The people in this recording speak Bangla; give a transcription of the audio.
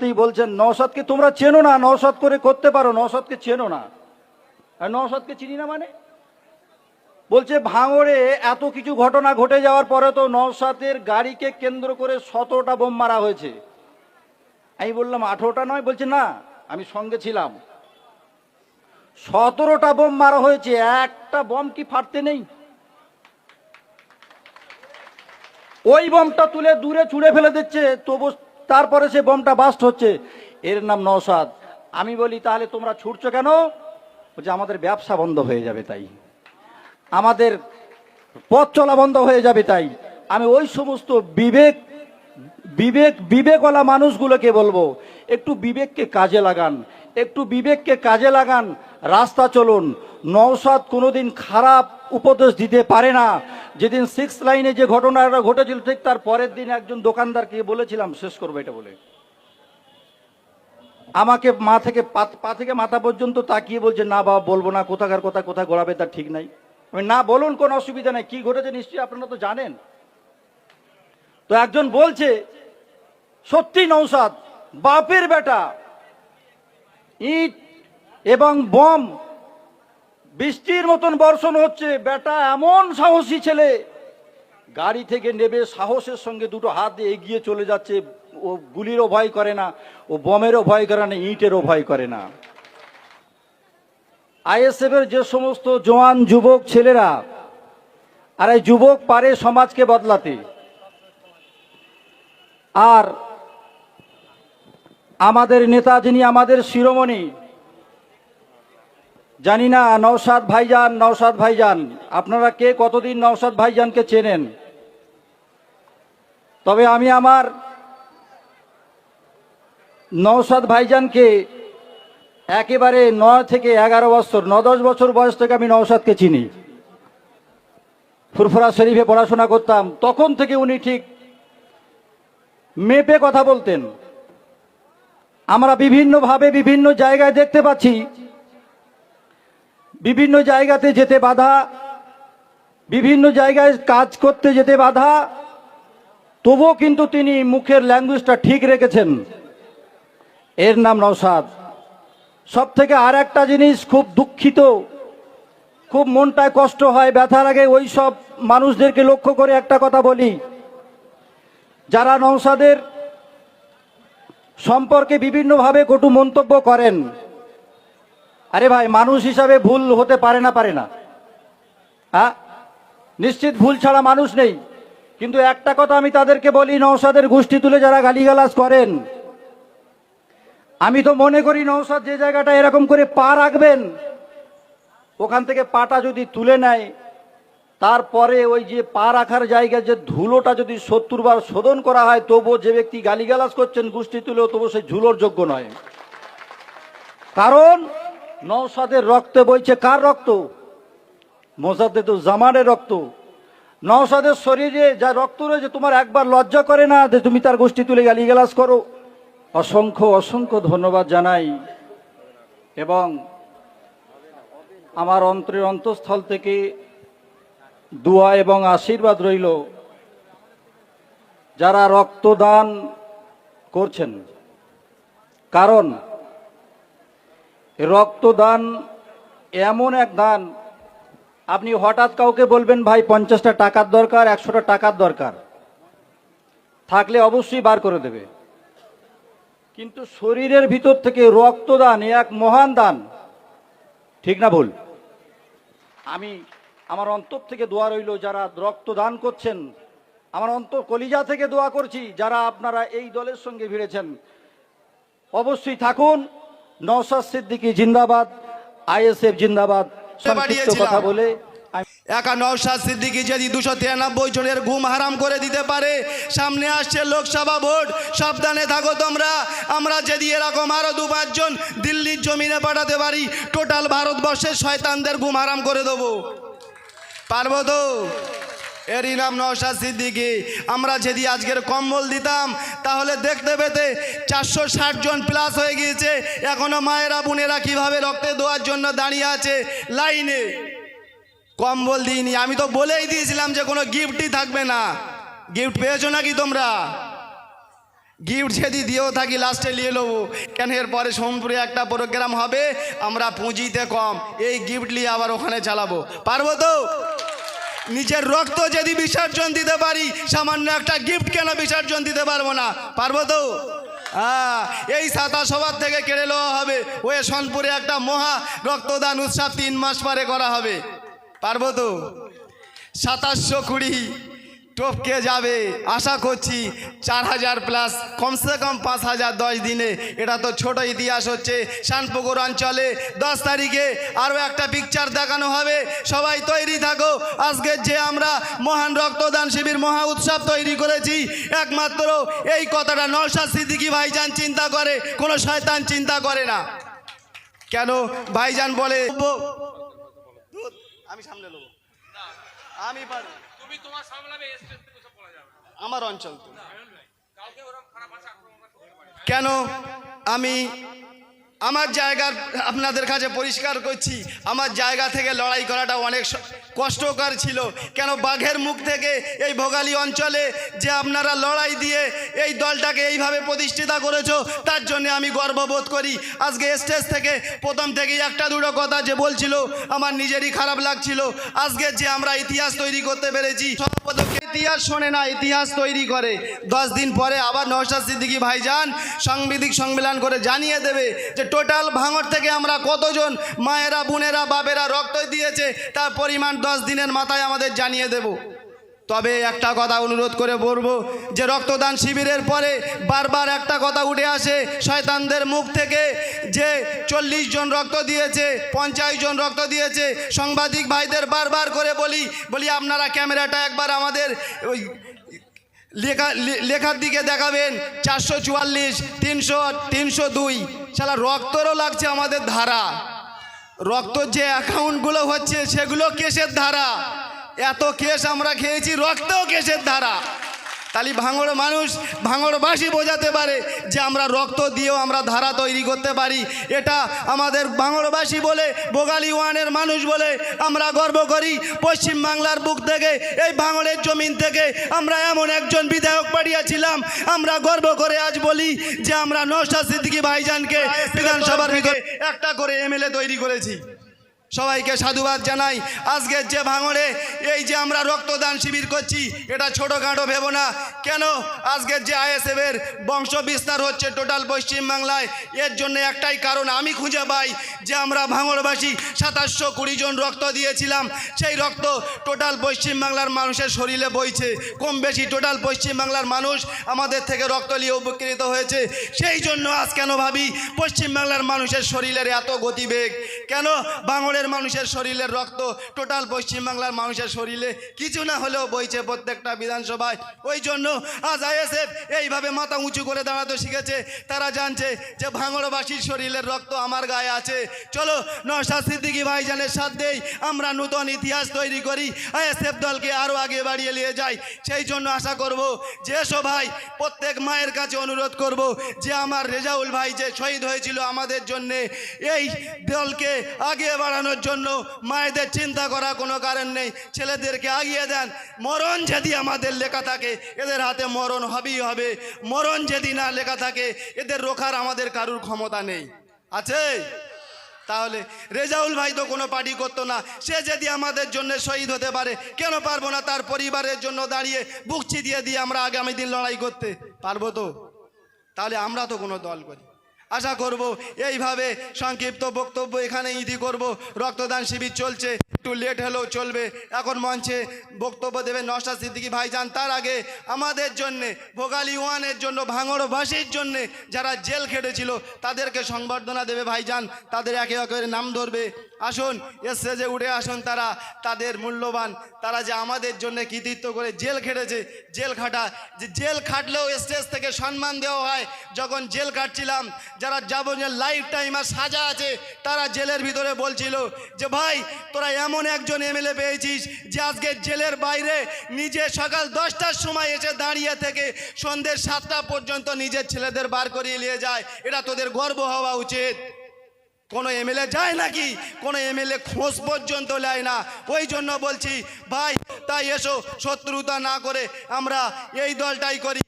করতেই বলছেন, নওশাদকে তোমরা চেনো না, নওশাদ করে করতে পারো, নওশাদকে চেনো না। আর নওশাদকে চিনি না মানে? বলছে, ভাঙড়ে এত কিছু ঘটনা ঘটে যাওয়ার পরে তো নওশাদের গাড়িকে কেন্দ্র করে সতেরোটা বোম মারা হয়েছে। আমি বললাম, আঠেরোটা নয়? বলছে, না, আমি সঙ্গে ছিলাম। সতেরোটা বোম মারা হয়েছে, একটা বোম কি ফাটতে নেই? ওই বোমটা তুলে দূরে ছুঁড়ে ফেলে দিচ্ছে, তবু তারপরে সে বোমটা বাস্ট হচ্ছে। এর নাম নওশাদ। আমি বলি, তাহলে তোমরা ছুটছো কেন? যে আমাদের ব্যবসা বন্ধ হয়ে যাবে তাই। আমাদের পথ চলা বন্ধ হয়ে যাবে তাই। আমি ওই সমস্ত বিবেক বিবেক, বিবেকওয়ালা মানুষগুলোকে বলব, একটু বিবেককে কাজে লাগান, একটু বিবেককে কাজে লাগান, রাস্তা চলুন। নওশাদ কোনোদিন খারাপ উপদেশ দিতে পারে না। যেদিন সিক্স লাইনে যে ঘটনাটা ঘটেছিল, ঠিক তার পরের দিন একজন দোকানদারকে বলেছিলাম, শেষ করব এটা বলে। আমাকে মা থেকে পা- থেকে মাথা পর্যন্ত তাকিয়ে বলছে, না বাবা, বলব না, কোথাকার কথা, কোথায় গড়াবে তার ঠিক নাই। আমি, না, বলুন, কোনো অসুবিধা নেই, কি ঘটেছে নিশ্চয়ই আপনারা তো জানেন। তো একজন বলছে, সত্যি নৌসাদ বাপের বেটা, ইট এবং বম বৃষ্টির মতন বর্ষণ হচ্ছে, বেটা এমন সাহসী ছেলে। গাড়ি থেকে নেবে, সাহসের সঙ্গে দুটো হাত দিয়ে এগিয়ে চলে যাচ্ছে, ও গুলিরও ভয় করে না, ও বমেরও ভয় করে না, ইটেরও ভয় করে না। আইএসএফ এর যে সমস্ত জওয়ান যুবক ছেলেরা, আর এই যুবক পারে সমাজকে বদলাতে। আর আমাদের নেতা যিনি, আমাদের শিরোমণি জানি না, নওশাদ ভাইজান নওশাদ ভাইজান। আপনারা কে, কতদিন নওশাদ ভাইজানকে চেনেন? তবে আমি আমার নওশাদ ভাইজানকে একেবারে নয় থেকে এগারো বছর, ন দশ বছর বয়স থেকে আমি নওশাদকে চিনি। ফুরফুরা শরীফে পড়াশোনা করতাম, তখন থেকে উনি ঠিক মেপে কথা বলতেন। আমরা বিভিন্নভাবে বিভিন্ন জায়গায় দেখতে পাচ্ছি বিভিন্ন জায়গাতে যেতে বাধা, বিভিন্ন জায়গায় কাজ করতে যেতে বাধা, তবুও কিন্তু তিনি মুখের ল্যাঙ্গুয়েজটা ঠিক রেখেছেন। এর নাম নওশাদ। সব থেকে আর একটা জিনিস খুব দুঃখিত, খুব মনটায় কষ্ট হয়, ব্যথার আগে ওই সব মানুষদেরকে লক্ষ্য করে একটা কথা বলি। যারা নওশাদের সম্পর্কে বিভিন্নভাবে কটু মন্তব্য করেন আরে ভাই, মানুষ হিসাবে ভুল হতে পারে না পারে না। হ্যাঁ নিশ্চিত ভুল ছাড়া মানুষ নেই। কিন্তু একটা কথা আমি তাদেরকে বলি নৌসাদের গোষ্ঠী তুলে যারা গালিগালাজ করেন, আমি তো মনে করি নৌসাদ যে জায়গাটা এরকম করে পা রাখবেন, ওখান থেকে পাটা যদি তুলে নেয়, তারপরে ওই যে পা রাখার জায়গায় যে ধুলোটা যদি সত্তর বার শোধন করা হয়, তবুও যে ব্যক্তি গালিগালাজ করছেন, গোষ্ঠী তুলেও তবু সেই ঝুলোর যোগ্য নয়। কারণ নৌসাদের রক্তে বইছে কার রক্ত? মোসাদে তো জামানের রক্ত। নওসাদের শরীরে যা রক্ত রয়েছে, তোমার একবার লজ্জা করে না যে তুমি তার গোষ্ঠী তুলে গালিগালাজ করো? অসংখ্য অসংখ্য ধন্যবাদ জানাই। এবং আমার অন্তরের অন্তঃস্থল থেকে দোয়া এবং আশীর্বাদ রইল। যারা রক্তদান করছেন, কারণ রক্তদান এমন এক দান। আপনি হঠাৎ কাউকে বলবেন, ভাই, পঞ্চাশটা টাকার দরকার, একশোটা টাকার দরকার। থাকলে অবশ্যই বার করে দেবে। কিন্তু শরীরের ভিতর থেকে রক্তদান এক মহান দান। ঠিক না ভুল? আমি আমার অন্তর থেকে দোয়া রইল, যারা রক্তদান করছেন, আমার অন্তর কলিজা থেকে দোয়া করছি, যারা আপনারা এই দলের সঙ্গে ভিড়েছেন। অবশ্যই থাকুন নওশাদ সিদ্দিকী জিন্দাবাদ আইএসএফ জিন্দাবাদ সংক্ষিপ্ত কথা বলে একা নওশাদ সিদ্দিকি যদি দুশো তিরানব্বই জনের ঘুম হারাম করে দিতে পারে সামনে আসছে লোকসভা ভোট সাবধানে থাকো তোমরা। আমরা যদি এরকম আরও দু পাঁচজন দিল্লির জমিনে পাঠাতে পারি টোটাল ভারতবর্ষের শয়তানদের ঘুম হারাম করে দেবো। পারব তো? এরই নাম নওশাদ সিদ্দিকি। আমরা যদি আজকের কম্বল দিতাম, তাহলে দেখতে পেতে চারশো ষাট জন প্লাস হয়ে গিয়েছে। এখনও মায়েরা, বোনেরা কীভাবে রক্তে দেওয়ার জন্য দাঁড়িয়ে আছে? লাইনে। কম্বল দিইনি। আমি তো বলেই দিয়েছিলাম যে কোনো গিফটই থাকবে না। গিফট পেয়েছ নাকি তোমরা? গিফট যদি দিয়েও থাকি লাস্টে নিয়ে নেব। কেন এরপরে সোমপুরে একটা প্রোগ্রাম হবে, আমরা পুঁজিতে কম। এই গিফট নিয়ে আবার ওখানে চালাবো। পারব তো? নিজের রক্ত যদি বিসর্জন দিতে পারি, সামান্য একটা গিফট কেন বিসর্জন দিতে পারব না? পারব তো? এই সাতা সবার থেকে কেড়ে নেওয়া হবে। ওই সোনপুরে একটা মহা রক্তদান উৎসব তিন মাস পরে করা হবে। পারব তো? সাতাশশো কুড়ি টপকে যাবে? আশা করছি চার হাজার প্লাস কমসে কম পাঁচ হাজার দশ দিনে। এটা তো ছোট ইতিহাস হচ্ছে। শানপুকুর অঞ্চলে দশ তারিখে আরও একটা পিকচার দেখানো হবে। সবাই তৈরি থাকো। আজকে যে আমরা মহান রক্তদান শিবির, মহা উৎসব তৈরি করেছি, একমাত্র এই কথাটা নরসাদ সিদ্দিকি ভাইজান চিন্তা করে, কোনো শয়তান চিন্তা করে না। কেন? ভাইজান বলে, আমি সামনে নেব। আমি পারব। তুমি তোমার সামলাবে বলা যাবে আমার অঞ্চল তো। কেন? আমি আমার জায়গার আপনাদের কাছে পরিষ্কার করছি, আমার জায়গা থেকে লড়াই করাটা অনেক কষ্টকর ছিল। কেন বাঘের মুখ থেকে এই ভোগালী অঞ্চলে যে আপনারা লড়াই দিয়ে এই দলটাকে এইভাবে প্রতিষ্ঠিতা করেছ, তার জন্য আমি গর্ববোধ করি। আজকে স্টেজ থেকে প্রথম থেকেই একটা দুটো কথা যে বলছিল, আমার নিজেরই খারাপ লাগছিল। আজকে যে আমরা ইতিহাস তৈরি করতে পেরেছি সর্বপ্রথম ইতিহাস শোনে না, ইতিহাস তৈরি করে। দশ দিন পরে আবার নওশাদ সিদ্দিকি ভাইজান সাংবিধিক সম্মেলন করে জানিয়ে দেবে যে টোটাল ভাঙর থেকে আমরা কতজন মায়েরা, বোনেরা বাবেরা রক্ত দিয়েছে, তার পরিমাণ দশ দিনের মাথায় আমাদের জানিয়ে দেব। তবে একটা কথা অনুরোধ করে বলব যে রক্তদান শিবিরের পরে বারবার একটা কথা উঠে আসে শয়তানদের মুখ থেকে যে চল্লিশ জন রক্ত দিয়েছে, পঞ্চাশ জন রক্ত দিয়েছে। সাংবাদিক ভাইদের বারবার করে বলি বলি আপনারা ক্যামেরাটা একবার আমাদের ওই লেখা লেখার দিকে দেখাবেন। চারশো চুয়াল্লিশ, তিনশো তিনশো দুই। সালা রক্তরও লাগছে আমাদের ধারা। রক্ত যে অ্যাকাউন্টগুলো হচ্ছে সেগুলো কেসের ধারা? এত কেস আমরা খেয়েছি, রক্তও কেশের ধারা। তাহলে ভাঙড় মানুষ, ভাঙড়বাসী বোঝাতে পারে যে আমরা রক্ত দিয়েও আমরা ধারা তৈরি করতে পারি। এটা আমাদের ভাঙড়বাসী বলে, বোগালি ওয়ানের মানুষ বলে আমরা গর্ব করি। পশ্চিম বাংলার বুক থেকে, এই ভাঙড়ের জমিন থেকে আমরা এমন একজন বিধায়ক পাঠিয়েছিলাম। আমরা গর্ব করে আজ বলি যে আমরা নৌশাদ সিদ্দিকি ভাইজানকে বিধানসভার ভিতরে একটা করে এমএলএ তৈরি করেছি। সবাইকে সাধুবাদ জানাই। আজকের যে ভাঙড়ে এই যে আমরা রক্তদান শিবির করছি, এটা ছোটোখাটো ভেব না। কেন? আজকের যে আইএসএফের বংশ বিস্তার হচ্ছে টোটাল পশ্চিমবাংলায়, এর জন্য একটাই কারণ আমি খুঁজে পাই যে আমরা ভাঙড়বাসী সাতাশশো কুড়ি জন রক্ত দিয়েছিলাম, সেই রক্ত টোটাল পশ্চিমবাংলার মানুষের শরীরে বইছে। কম বেশি টোটাল পশ্চিমবাংলার মানুষ আমাদের থেকে রক্ত নিয়ে উপকৃত হয়েছে। সেই জন্য আজ কেন ভাবি পশ্চিমবাংলার মানুষের শরীরের এত গতিবেগ? কেন বাঙড়ের মানুষের শরীরের রক্ত টোটাল পশ্চিমবাংলার মানুষের শরীরে কিছু না হলেও বইছে প্রত্যেকটা বিধানসভায়? ওই জন্য আজ আইএসএফ এইভাবে মাথা উঁচু করে দাঁড়াতে শিখেছে। তারা জানছে যে ভাঙড়বাসীর শরীরের রক্ত আমার গায়ে আছে। চলো নশাদ সিদ্দিকী ভাইজানের সাথেই আমরা নূতন ইতিহাস তৈরি করি। আইএসএফ দলকে আরও আগে বাড়িয়ে নিয়ে যাই। সেই জন্য আশা করব যে এসো ভাই প্রত্যেক মায়ের কাছে অনুরোধ করব যে আমার রেজাউল ভাই যে শহীদ হয়েছিল আমাদের জন্যে, এই দলকে আগে বাড়ানোর জন্য মায়েদের চিন্তা করা কোনো কারণ নেই। ছেলেদেরকে আগিয়ে দেন। মরণ যদি আমাদের লেখা থাকে, এদের হাতে মরণ হবেই হবে। মরণ যদি না লেখা থাকে, এদের রোখার আমাদের কারুর ক্ষমতা নেই। আছে? তাহলে রেজাউল ভাই তো কোনো পার্টি করতো না। সে যদি আমাদের জন্য শহীদ হতে পারে, কেন পারব না তার পরিবারের জন্য দাঁড়িয়ে বুকচি দিয়ে দিয়ে আমরা আগামী দিন লড়াই করতে? পারব তো? তাহলে আমরা তো কোনো দল করি। আশা করব এইভাবে সংক্ষিপ্ত বক্তব্য এখানে ইতি করব। রক্তদান শিবির চলছে, একটু লেট হলেও চলবে। এখন মঞ্চে বক্তব্য দেবে নশা সিদ্দিকী ভাইজান। তার আগে আমাদের জন্যে, ভোগালী ওয়ানের জন্য, ভাঙড়বাসীর জন্যে যারা জেল খেটেছিল, তাদেরকে সংবর্ধনা দেবে ভাইজান। তাদের একে একে নাম ধরবে। আসুন স্টেজে উঠে আসুন তারা, তাদের মূল্যবান, তারা যে আমাদের জন্য কৃতিত্ব করে জেল খেটেছে, জেল খাটা। যে জেল খাটলেও স্টেজ থেকে সম্মান দেওয়া হয়। যখন জেল কাটছিলাম যারা যাবতীয় লাইফ টাইম আর সাজা আছে, তারা জেলের ভিতরে বলছিল যে, ভাই, তোরা এমন একজন এমএলএ পেয়েছিস যে আজকে জেলের বাইরে নিজে সকাল দশটার সময় এসে দাঁড়িয়ে থেকে সন্ধ্যে সাতটা পর্যন্ত নিজের ছেলেদের বার করিয়ে নিয়ে যায়। এটা তোদের গর্ব হওয়া উচিত। কোনো এমএলএ যায় নাকি? কোনো এমএলএ খোঁজ পর্যন্ত নেয় না। ওই জন্য বলছি, ভাই, তাই এসো, শত্রুতা না করে আমরা এই দলটাই করি।